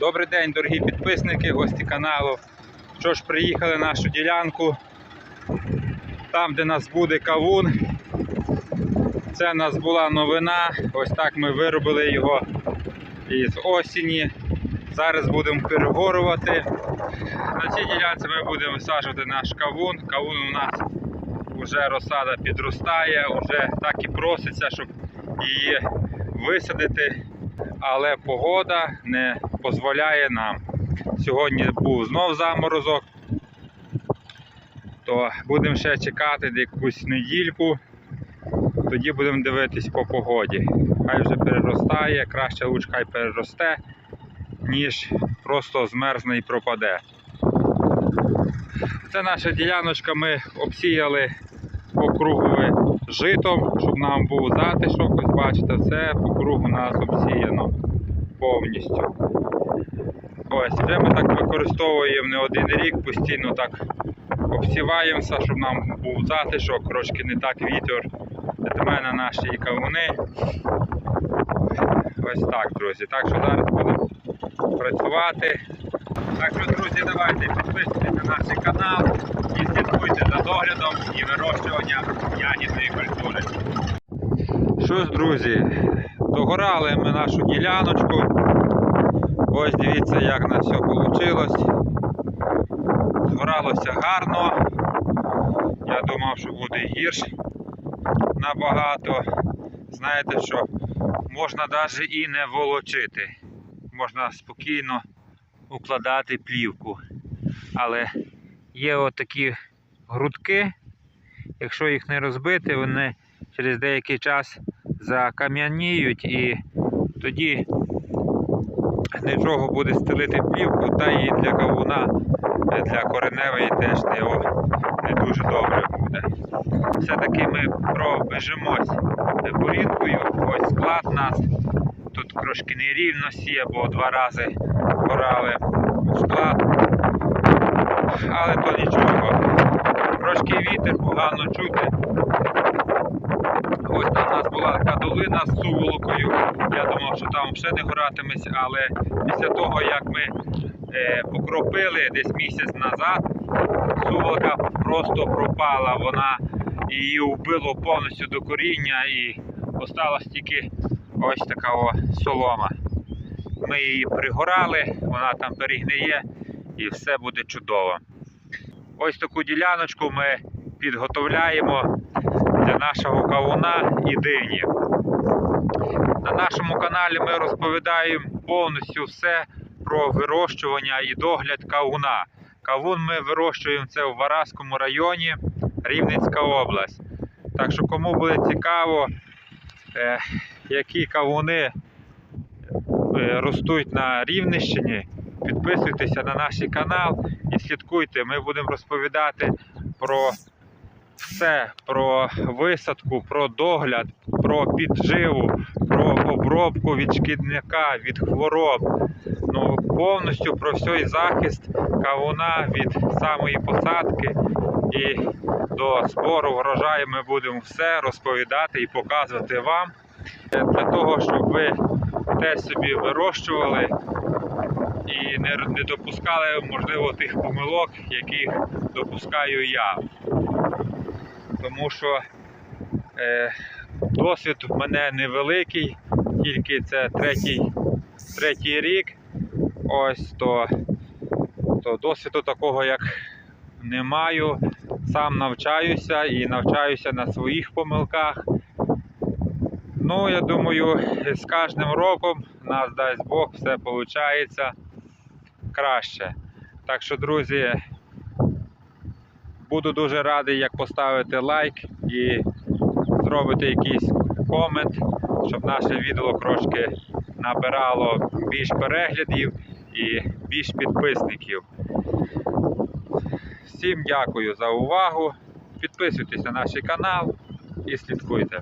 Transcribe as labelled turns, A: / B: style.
A: Добрий день, дорогі підписники, гості каналу. Що ж, приїхали на нашу ділянку. Там, де нас буде кавун. Це в нас була новина. Ось так ми виробили його із осені. Зараз будемо перегорувати. На цій ділянці ми будемо висаджувати наш кавун. Кавун у нас вже розсада підростає, вже так і проситься, щоб її висадити, але погода не дозволяє нам. Сьогодні був знов заморозок, то будемо ще чекати якусь недільку, тоді будемо дивитись по погоді. Хай вже переростає, краще луч хай переросте, ніж просто змерзне і пропаде. Це наша діляночка, ми обсіяли округове житом, щоб нам був затишок. Ось бачите, все по кругу нас обсіяно повністю. Ось, вже ми так використовуємо не один рік, постійно так обсіваємося, щоб нам був затишок, трошки не так вітер. Дме на наші кавуни. Ось так, друзі. Так що зараз будемо працювати. Так що, друзі, давайте підписуйтесь на наш канал і слідкуйте за доглядом і вирощуванням ягідної культури. Що ж, друзі, догорали ми нашу діляночку. Ось дивіться, як у нас все вийшло. Згоралося гарно. Я думав, що буде гірше набагато. Знаєте що, можна навіть і не волочити. Можна спокійно укладати плівку. Але є отакі грудки, якщо їх не розбити, вони через деякий час закам'яніють і тоді нічого буде стелити плівку, та і для кавуна, для кореневої теж не, не дуже добре буде. Все-таки ми пробежимось бурінкою, ось склад у нас. Тут трошки нерівності є, бо два рази порали склад. Але то нічого. Трошки вітер погано чути. Ось там у нас була така долина з суволокою. Я думав, що там ще не горатиметься, але після того, як ми е, покропили десь місяць назад, суволока просто пропала. Вона її вбило повністю до коріння і осталась тільки ось така о солома. Ми її пригорали, вона там перегниє і все буде чудово. Ось таку діляночку ми підготовляємо для нашого кавуна і дині. На нашому каналі ми розповідаємо повністю все про вирощування і догляд кавуна. Кавун ми вирощуємо це в Вараському районі, Рівненська область. Так що, кому буде цікаво, е, які кавуни е, ростуть на Рівненщині, підписуйтеся на наш канал і слідкуйте. Ми будемо розповідати про все про висадку, про догляд, про підживу, про обробку від шкідника, від хвороб. Ну, повністю про всій захист кавуна від самої посадки. І до збору врожаю ми будемо все розповідати і показувати вам. Е, для того, щоб ви теж собі вирощували і не, не допускали, можливо, тих помилок, яких допускаю я тому що е, досвід в мене невеликий, тільки це третій, третій рік. Ось то, то досвіду такого як не маю. Сам навчаюся і навчаюся на своїх помилках. Ну, я думаю, з кожним роком нас дасть Бог, все виходить краще. Так що, друзі, Буду дуже радий, як поставити лайк і зробити якийсь комент, щоб наше відео трошки набирало більш переглядів і більш підписників. Всім дякую за увагу. Підписуйтесь на наш канал і слідкуйте.